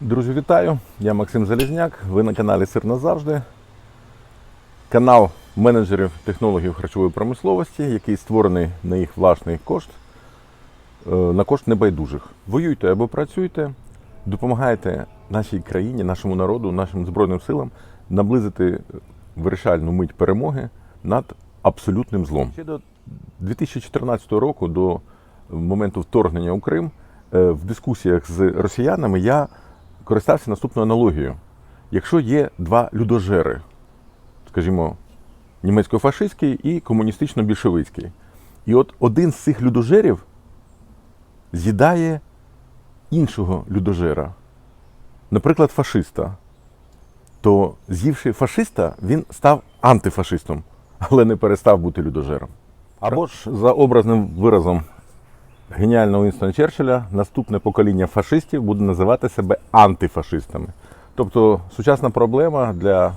Друзі, вітаю! Я Максим Залізняк. Ви на каналі Сир назавжди. Канал менеджерів технологів харчової промисловості, який створений на їх власний кошт, е, на кошт небайдужих. Воюйте або працюйте, допомагайте нашій країні, нашому народу, нашим Збройним силам наблизити вирішальну мить перемоги над абсолютним злом. Ще до 2014 року, до моменту вторгнення у Крим, е, в дискусіях з росіянами я користався наступною аналогією. Якщо є два людожери, скажімо, німецько-фашистський і комуністично-більшовицький, і от один з цих людожерів з'їдає іншого людожера, наприклад, фашиста, то з'ївши фашиста, він став антифашистом, але не перестав бути людожером. Або ж за образним виразом геніального Вінстона Черчилля, наступне покоління фашистів буде називати себе антифашистами. Тобто сучасна проблема для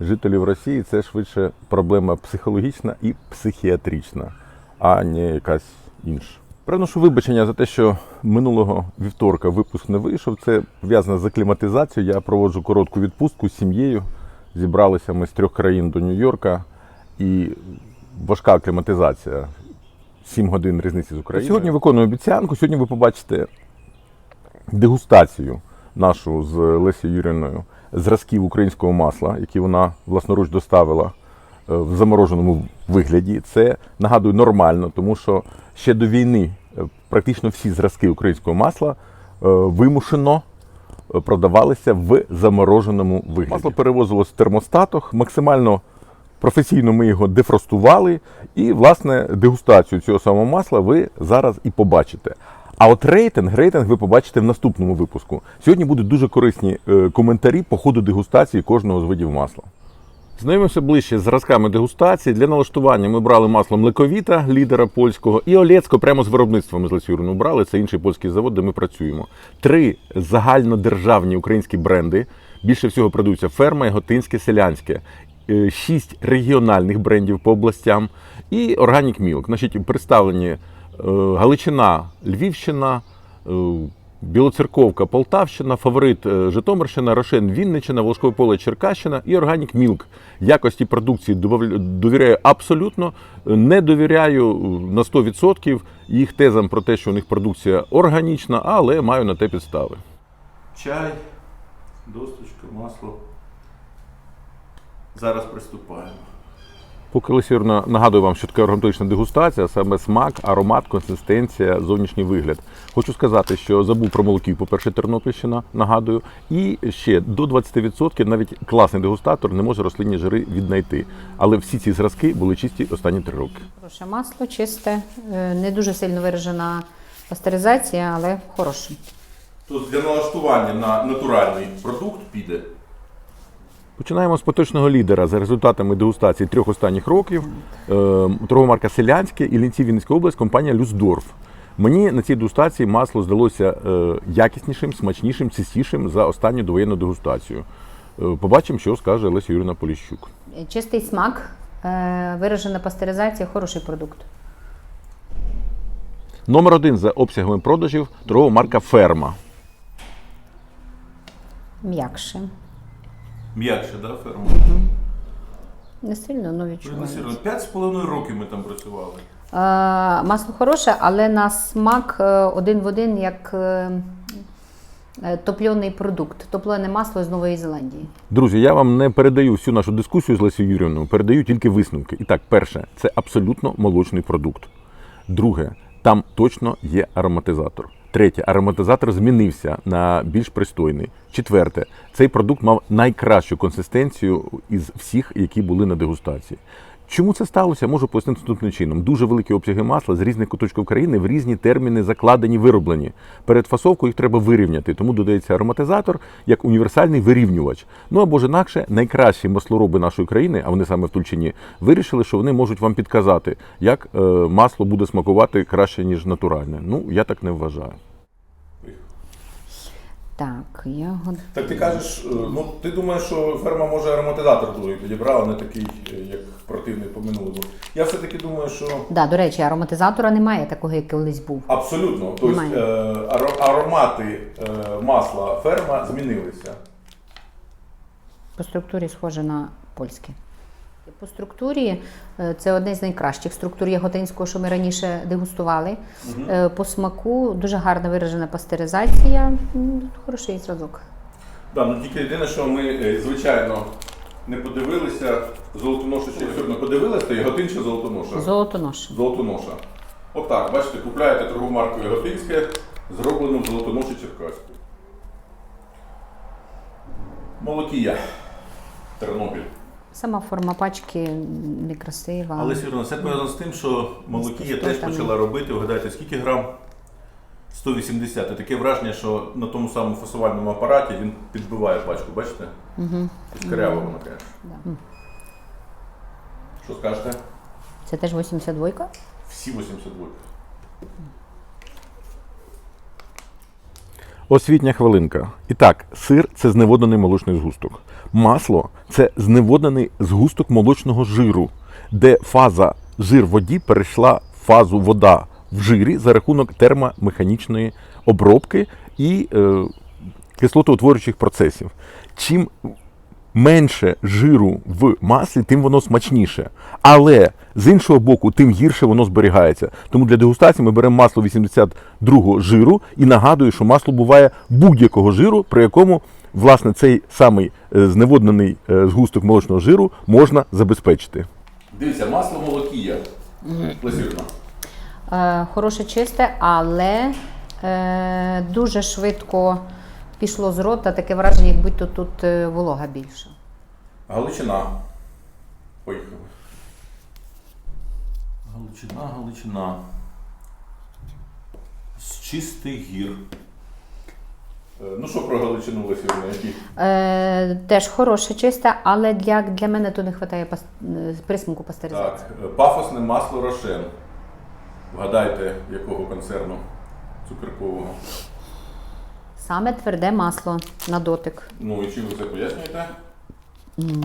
жителів Росії це швидше проблема психологічна і психіатрична, а не якась інша. Приношу вибачення за те, що минулого вівторка випуск не вийшов. Це пов'язано з акліматизацією. Я проводжу коротку відпустку з сім'єю. Зібралися ми з трьох країн до Нью-Йорка і важка акліматизація. 7 годин різниці з Україною. Сьогодні виконую обіцянку. Сьогодні ви побачите дегустацію нашу з Лесією Юріною зразків українського масла, які вона власноруч доставила е, в замороженому вигляді. Це нагадую нормально, тому що ще до війни е, практично всі зразки українського масла е, вимушено продавалися в замороженому вигляді. Масло перевозилось в термостатах, максимально професійно ми його дефростували, і власне дегустацію цього самого масла ви зараз і побачите. А от рейтинг, рейтинг ви побачите в наступному випуску. Сьогодні будуть дуже корисні е, коментарі по ходу дегустації кожного з видів масла. Знайомимося ближче з зразками дегустації. Для налаштування ми брали масло млековіта, лідера польського, і Олецько прямо з виробництва ми з Лесюрину брали. Це інший польський завод, де ми працюємо. Три загальнодержавні українські бренди. Більше всього продаються ферма, Яготинське, Селянське. Е, Шість регіональних брендів по областям і Organic Milk. Значить, представлені е, Галичина, Львівщина, е, Білоцерковка, Полтавщина, фаворит е, Житомирщина, Рошен, Вінниччина, Волошкове поле Черкащина і Organic Milk. Якості продукції довіряю абсолютно, не довіряю е, на 100% їх тезам про те, що у них продукція органічна, але маю на те підстави. Чай, досточка, масло. Зараз приступаємо. Поки Лесірна нагадую вам, що таке органічна дегустація, саме смак, аромат, консистенція, зовнішній вигляд. Хочу сказати, що забув про молоків, по-перше, Тернопільщина, нагадую, і ще до 20% навіть класний дегустатор не може рослинні жири віднайти. Але всі ці зразки були чисті останні три роки. Хороше масло, чисте, е, не дуже сильно виражена пастеризація, але хороше. Тут для налаштування на натуральний продукт піде. Починаємо з поточного лідера за результатами дегустації трьох останніх років. Е, Торгова марка Селянське і Лінці Вінницька область, компанія Люсдорф. Мені на цій дегустації масло здалося е, якіснішим, смачнішим, цісішим за останню довоєнну дегустацію. Е, Побачимо, що скаже Леся Юріна Поліщук. Чистий смак, виражена пастеризація, хороший продукт. Номер один за обсягами продажів торгова марка Ферма. М'якше. М'якше, да, ферма? Не сильно, але відчувається. П'ять з половиною років ми там працювали. Е, Масло хороше, але на смак е, один в один, як е, е, топльоний продукт. Топлене масло з Нової Зеландії. Друзі, я вам не передаю всю нашу дискусію з Лесією Юрівною, передаю тільки висновки. І так, перше, це абсолютно молочний продукт. Друге, там точно є ароматизатор. Третє, ароматизатор змінився на більш пристойний. Четверте, цей продукт мав найкращу консистенцію із всіх, які були на дегустації. Чому це сталося? Можу пояснити наступним чином. Дуже великі обсяги масла з різних куточків країни в різні терміни закладені, вироблені. Перед фасовкою їх треба вирівняти, тому додається ароматизатор як універсальний вирівнювач. Ну або ж інакше, найкращі маслороби нашої країни, а вони саме в Тульчині, вирішили, що вони можуть вам підказати, як е, масло буде смакувати краще, ніж натуральне. Ну, я так не вважаю. Так, ягод. Так ти кажеш, ну ти думаєш, що ферма може ароматизатор другий підібрала, не такий, як противний по минулому Я все-таки думаю, що Да, до речі, ароматизатора немає такого, як колись був. абсолютно. Тобто Немає. е, аромати е, масла ферма змінилися. По структурі схоже на польське. По структурі е, це одне з найкращих структур яготинського, що ми раніше дегустували. Е, По смаку дуже гарно виражена пастеризація. Хороший зразок. Да, ну тільки єдине, що ми, е, звичайно, не подивилися золотоноша ще сьогодні подивилися, то Яготин чи золотоноша? Золотонош. Золотоноша. Отак, бачите, купляєте торгову марку Яготинське, зроблено в золотоноші Черкаську. Молокія. Тернопіль. Сама форма пачки некрасива. Але сірно, це пов'язано з тим, що Молокія теж почала робити, вгадайте, скільки грам? 180. І таке враження, що на тому самому фасувальному апараті він підбиває пачку, бачите? Угу. Вона, звісно. Да. Що скажете? Це теж 82-ка? Всі 82. Освітня хвилинка. І так, сир це зневоднений молочний згусток. Масло це зневоднений згусток молочного жиру, де фаза жир в воді перейшла в фазу вода в жирі за рахунок термомеханічної обробки і е, кислотоутворюючих процесів. Чим менше жиру в маслі, тим воно смачніше. Але з іншого боку, тим гірше воно зберігається. Тому для дегустації ми беремо масло 82 жиру і нагадую, що масло буває будь-якого жиру, при якому власне цей самий е, зневоднений е, згусток молочного жиру можна забезпечити. Дивіться, масло молокія. Лазірно. Е, хороше чисте, але е, дуже швидко пішло з рота. Таке враження, як будь-то тут е, волога більша. Галичина. Поїхали. Галичина, Галичина. З чистих гір. Е, Ну що про Галичину Лесівна, які? Е, теж хороше чисте, але для, для мене тут не вистачає пас, е, присмаку пастеризації. Так, пафосне масло Рошен. Вгадайте, якого концерну цукеркового. Саме тверде масло на дотик. Ну і чим ви це пояснюєте? Ну,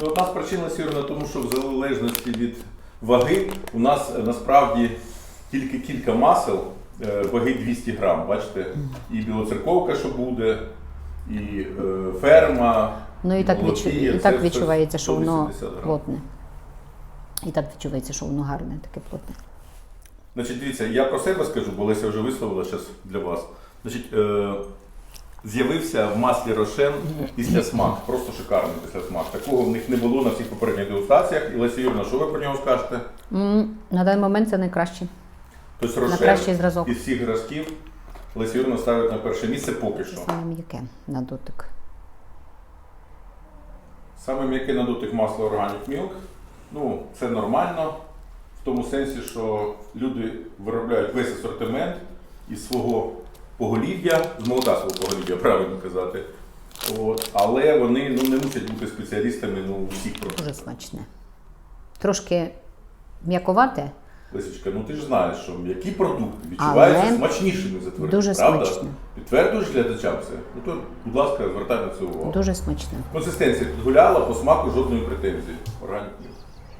одна з причин сірна, тому що в залежності від ваги у нас е, насправді тільки кілька масел е, ваги 200 грам. Бачите? І білоцерковка, що буде, і е, ферма. Ну і так, молокія, відчу... і так відчувається, що воно плотне. І так відчувається, що воно гарне, таке плотне. Значить, дивіться, я про себе скажу, бо Леся вже висловила зараз для вас. Значить, е, з'явився в маслі Рошен після смак, просто шикарний після смак. Такого в них не було на всіх попередніх дегустаціях. І Леся Юрна, що ви про нього скажете? М, На даний момент це найкраще. Тобто На кращий зразок. із всіх зразків Леся Юрна ставить на перше місце поки що. Саме м'яке на дотик. Саме м'яке на дотик масло Organic Milk. Ну, це нормально, в тому сенсі, що люди виробляють весь асортимент із свого поголів'я, з молока свого поголів'я, правильно казати. От. Але вони ну, не мусять бути спеціалістами ну, у всіх Дуже смачне. Трошки м'яковате, Лисичка, ну ти ж знаєш, що м'які продукти відчуваються Але смачнішими за тверді. дуже правда? смачно. Підтверджуєш глядачам це? Ну то, будь ласка, звертай на це увагу. дуже смачне. Консистенція підгуляла, по смаку жодної претензії. Органік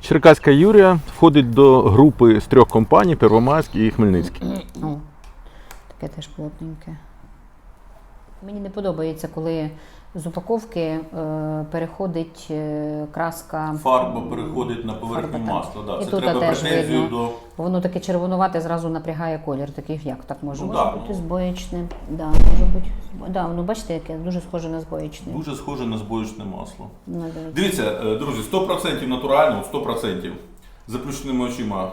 Черкаська Юрія входить до групи з трьох компаній: Первомайський і Хмельницький. О, таке теж плотненьке. Мені не подобається, коли з упаковки е, переходить е, краска. Фарба переходить на поверхню Фарба, так. масла. Да. І Це тут треба теж претензію видно. до. Воно таке червонувате, зразу напрягає колір. Такий як так може? Ну, може да, бути ну. збоєчне. Да, може бути. Да, ну бачите, яке дуже схоже на збоєчне. Дуже схоже на збоєчне масло. Ну. Дивіться, е, друзі, 100% натурально, 100%. Заплющеними очима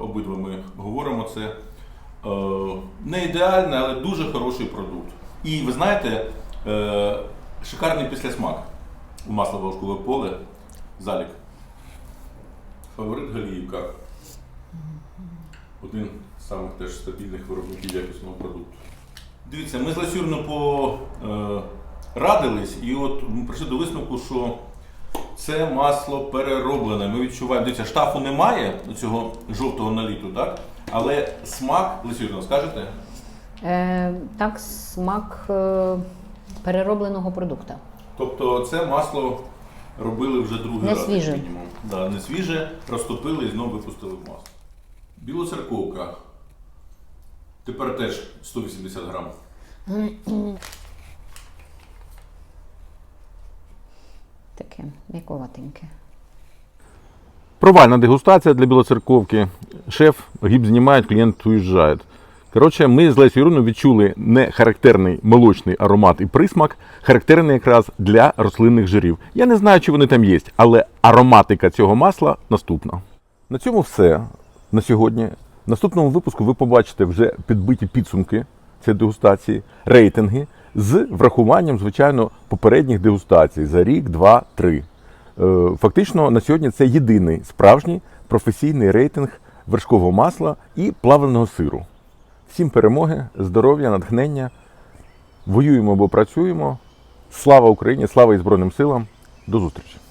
обидва ми говоримо це. Е, Не ідеальний, але дуже хороший продукт. І ви знаєте, е, шикарний післясмак у масла волошкове поле. Залік. Фаворит Галіївка. Один з самих теж стабільних виробників якісного продукту. Дивіться, ми з Ласюрно порадились, і от ми прийшли до висновку, що це масло перероблене. Ми відчуваємо, дивіться, штафу немає цього жовтого наліту, так? Але смак, Лисюрно, скажете? Е, так, смак е, переробленого продукту. Тобто це масло робили вже другий Не раз. як свіже. мінімум. Да, не свіже, розтопили і знову випустили в масло. Білоцерковка. Тепер теж 180 грам. Таке м'яковатеньке. Провальна дегустація для білоцерковки. Шеф гіб знімає, клієнт уїжджає. Коротше, ми з Лесією Юриною відчули не характерний молочний аромат і присмак, характерний якраз для рослинних жирів. Я не знаю, чи вони там є, але ароматика цього масла наступна. На цьому все на сьогодні. В наступному випуску ви побачите вже підбиті підсумки цієї дегустації, рейтинги з врахуванням, звичайно, попередніх дегустацій за рік, два, три. Е, Фактично, на сьогодні це єдиний справжній професійний рейтинг вершкового масла і плавленого сиру. Всім перемоги, здоров'я, натхнення. Воюємо або працюємо. Слава Україні, слава і Збройним силам. До зустрічі!